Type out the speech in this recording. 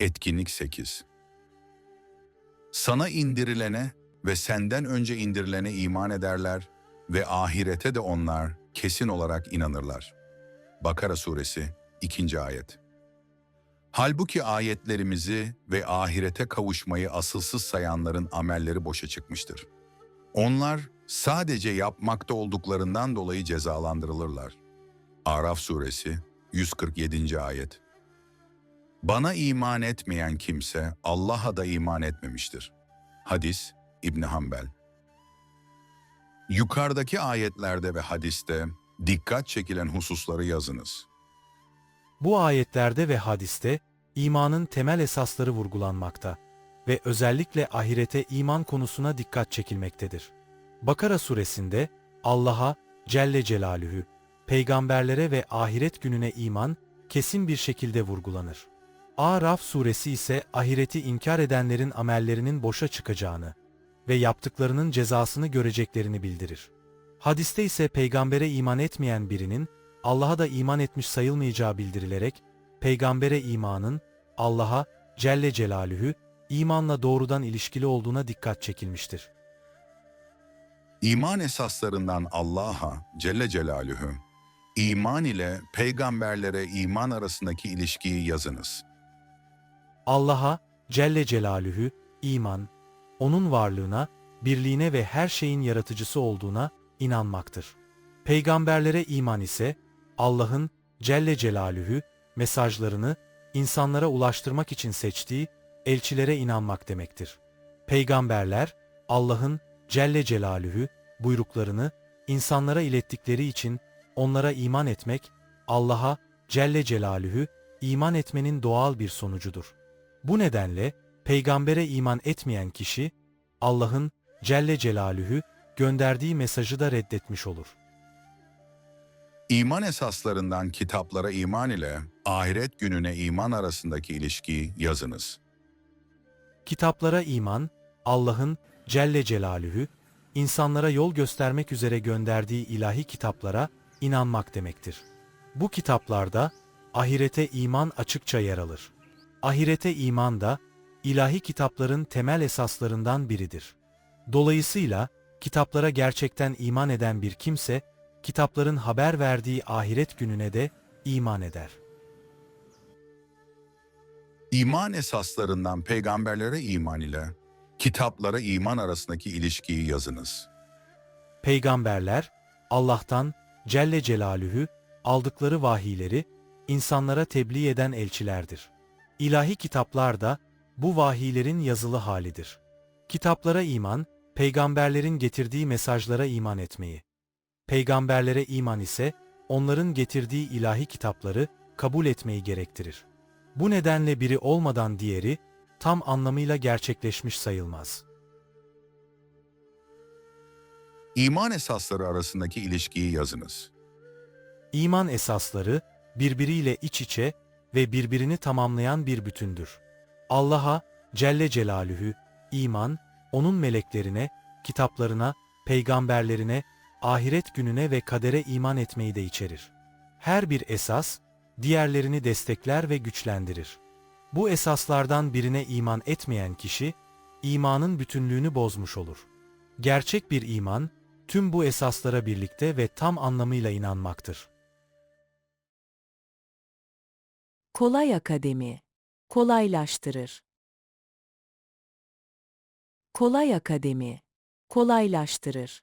Etkinlik 8 Sana indirilene ve senden önce indirilene iman ederler ve ahirete de onlar kesin olarak inanırlar. Bakara Suresi 2. Ayet Halbuki ayetlerimizi ve ahirete kavuşmayı asılsız sayanların amelleri boşa çıkmıştır. Onlar sadece yapmakta olduklarından dolayı cezalandırılırlar. Araf Suresi 147. Ayet Bana iman etmeyen kimse Allah'a da iman etmemiştir. Hadis İbn Hanbel Yukarıdaki ayetlerde ve hadiste dikkat çekilen hususları yazınız. Bu ayetlerde ve hadiste imanın temel esasları vurgulanmakta ve özellikle ahirete iman konusuna dikkat çekilmektedir. Bakara suresinde Allah'a Celle Celaluhu, peygamberlere ve ahiret gününe iman kesin bir şekilde vurgulanır. Araf suresi ise ahireti inkar edenlerin amellerinin boşa çıkacağını ve yaptıklarının cezasını göreceklerini bildirir. Hadiste ise peygambere iman etmeyen birinin Allah'a da iman etmiş sayılmayacağı bildirilerek, peygambere imanın Allah'a Celle Celaluhu imanla doğrudan ilişkili olduğuna dikkat çekilmiştir. İman esaslarından Allah'a Celle Celaluhu, iman ile peygamberlere iman arasındaki ilişkiyi yazınız. Allah'a Celle Celaluhu iman, onun varlığına, birliğine ve her şeyin yaratıcısı olduğuna inanmaktır. Peygamberlere iman ise Allah'ın Celle Celaluhu mesajlarını insanlara ulaştırmak için seçtiği elçilere inanmak demektir. Peygamberler Allah'ın Celle Celaluhu buyruklarını insanlara ilettikleri için onlara iman etmek Allah'a Celle Celaluhu iman etmenin doğal bir sonucudur. Bu nedenle peygambere iman etmeyen kişi Allah'ın Celle Celaluhu gönderdiği mesajı da reddetmiş olur. İman esaslarından kitaplara iman ile ahiret gününe iman arasındaki ilişkiyi yazınız. Kitaplara iman, Allah'ın Celle Celaluhu, insanlara yol göstermek üzere gönderdiği ilahi kitaplara inanmak demektir. Bu kitaplarda ahirete iman açıkça yer alır. Ahirete iman da ilahi kitapların temel esaslarından biridir. Dolayısıyla kitaplara gerçekten iman eden bir kimse, kitapların haber verdiği ahiret gününe de iman eder. İman esaslarından peygamberlere iman ile kitaplara iman arasındaki ilişkiyi yazınız. Peygamberler, Allah'tan Celle Celaluhu aldıkları vahiyleri insanlara tebliğ eden elçilerdir. İlahi kitaplar da bu vahiylerin yazılı halidir. Kitaplara iman, peygamberlerin getirdiği mesajlara iman etmeyi. Peygamberlere iman ise onların getirdiği ilahi kitapları kabul etmeyi gerektirir. Bu nedenle biri olmadan diğeri tam anlamıyla gerçekleşmiş sayılmaz. İman esasları arasındaki ilişkiyi yazınız. İman esasları birbiriyle iç içe ve birbirini tamamlayan bir bütündür. Allah'a Celle Celaluhu iman, onun meleklerine, kitaplarına, peygamberlerine, ahiret gününe ve kadere iman etmeyi de içerir. Her bir esas diğerlerini destekler ve güçlendirir. Bu esaslardan birine iman etmeyen kişi imanın bütünlüğünü bozmuş olur. Gerçek bir iman tüm bu esaslara birlikte ve tam anlamıyla inanmaktır. Kolay Akademi kolaylaştırır. Kolay Akademi kolaylaştırır.